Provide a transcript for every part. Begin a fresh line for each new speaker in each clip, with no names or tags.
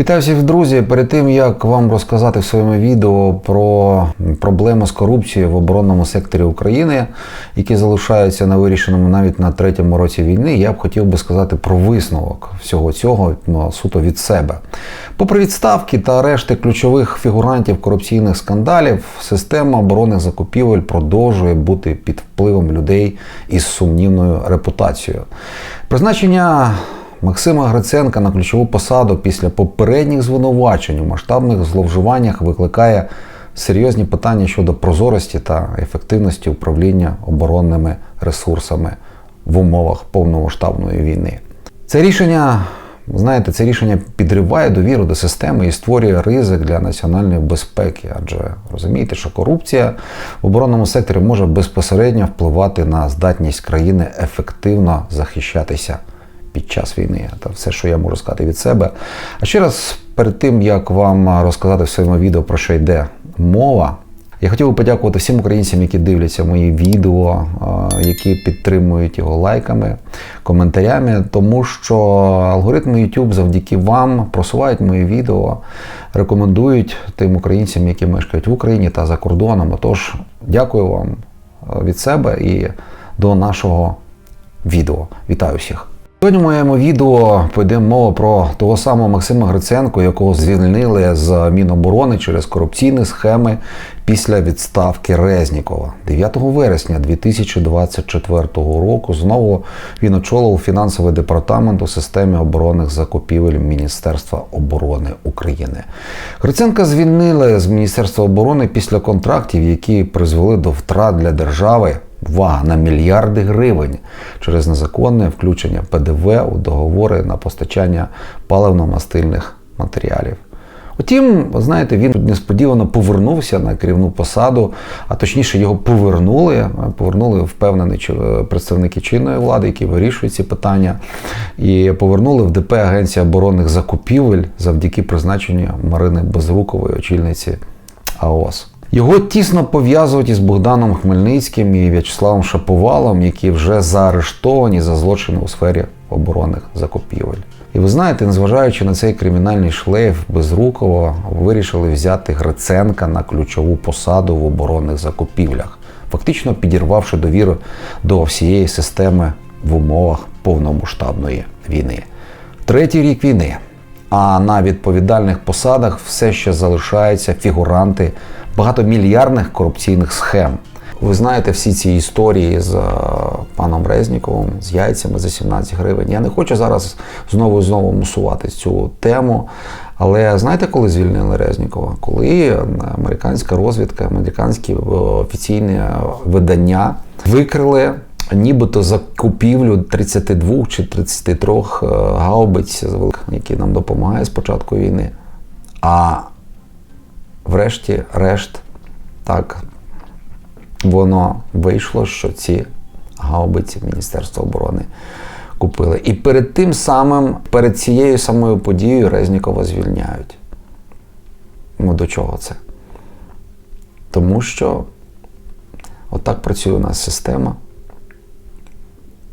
Вітаю всіх, друзі! Перед тим як вам розказати в своєму відео про проблеми з корупцією в оборонному секторі України, які залишаються невирішеними навіть на третьому році війни, я б хотів би сказати про висновок всього цього ну, суто від себе. Попри відставки та арешти ключових фігурантів корупційних скандалів, система оборонних закупівель продовжує бути під впливом людей із сумнівною репутацією. Призначення Максима Гриценка на ключову посаду після попередніх звинувачень у масштабних зловживаннях викликає серйозні питання щодо прозорості та ефективності управління оборонними ресурсами в умовах повномасштабної війни. Це рішення, знаєте, це рішення підриває довіру до системи і створює ризик для національної безпеки. Адже розумієте, що корупція в оборонному секторі може безпосередньо впливати на здатність країни ефективно захищатися під час війни. Та все, що я можу сказати від себе. А ще раз, перед тим як вам розказати в своєму відео про що йде мова. Я хотів би подякувати всім українцям, які дивляться мої відео, е, які підтримують його лайками, коментарями, тому що алгоритми YouTube завдяки вам просувають мої відео, рекомендують тим українцям, які мешкають в Україні та за кордоном. Отож, дякую вам е, від себе і до нашого відео. Вітаю всіх! Сьогодні в моєму відео пойде мова про того самого Максима Гриценко, якого звільнили з Міноборони через корупційні схеми після відставки Резнікова. 9 вересня 2024 року знову він очолив фінансовий департамент у системі оборонних закупівель Міністерства оборони України. Гриценка звільнили з Міністерства оборони після контрактів, які призвели до втрат для держави. Увага на мільярди гривень через незаконне включення ПДВ у договори на постачання паливно-мастильних матеріалів. Утім, знаєте, він несподівано повернувся на керівну посаду, а точніше його повернули. Повернули впевнені представники чинної влади, які вирішують ці питання, і повернули в ДП Агенція оборонних закупівель завдяки призначенню Марини Безрукової, очільниці АОС. Його тісно пов'язують із Богданом Хмельницьким і В'ячеславом Шаповалом, які вже заарештовані за злочини у сфері оборонних закупівель. І ви знаєте, незважаючи на цей кримінальний шлейф Безрукова, вирішили взяти Гриценка на ключову посаду в оборонних закупівлях, фактично підірвавши довіру до всієї системи в умовах повномасштабної війни. Третій рік війни. А на відповідальних посадах все ще залишаються фігуранти багатомільярдних корупційних схем. Ви знаєте всі ці історії з паном Резніковим, з яйцями за 17 гривень. Я не хочу зараз знову і знову мусувати цю тему. Але знаєте, коли звільнили Резнікова? Коли американська розвідка, американські офіційні видання викрили нібито закупівлю 32 чи 33 гаубиць, які нам допомагають з початку війни. А врешті-решт, так, воно вийшло, що ці гаубиці Міністерства оборони купили. І перед тим самим, перед цією самою подією Резнікова звільняють. Ну до чого це? Тому що отак працює у нас система.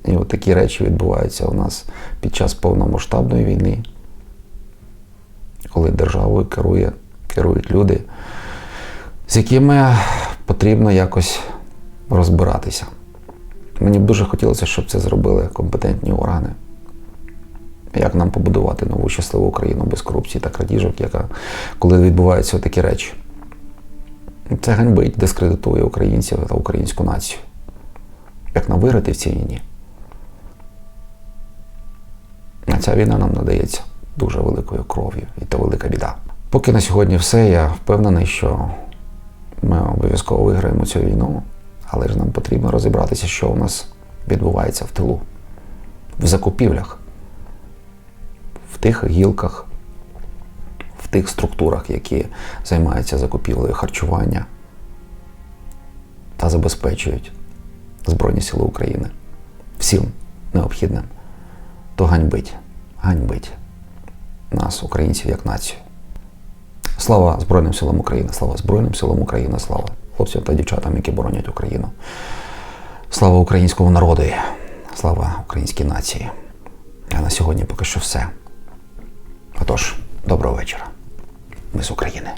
І от такі речі відбуваються у нас під час повномасштабної війни, коли державою керує, керують люди, з якими потрібно якось розбиратися. Мені б дуже хотілося, щоб це зробили компетентні органи. Як нам побудувати нову щасливу Україну без корупції та крадіжок, яка, коли відбуваються такі речі? Це ганьбить, дискредитує українців та українську націю. Як нам виграти в цій війні? А ця війна нам надається дуже великою кров'ю, і це велика біда. Поки на сьогодні все, я впевнений, що ми обов'язково виграємо цю війну, але ж нам потрібно розібратися, що у нас відбувається в тилу, в закупівлях, в тих гілках, в тих структурах, які займаються закупівлею харчування та забезпечують Збройні Сили України всім необхідним то ганьбить, ганьбить нас, українців, як націю. Слава Збройним силам України, слава Збройним силам України, слава хлопцям та дівчатам, які боронять Україну. Слава українському народу, слава українській нації. А на сьогодні поки що все. Отож, Доброго вечора. Ми з України.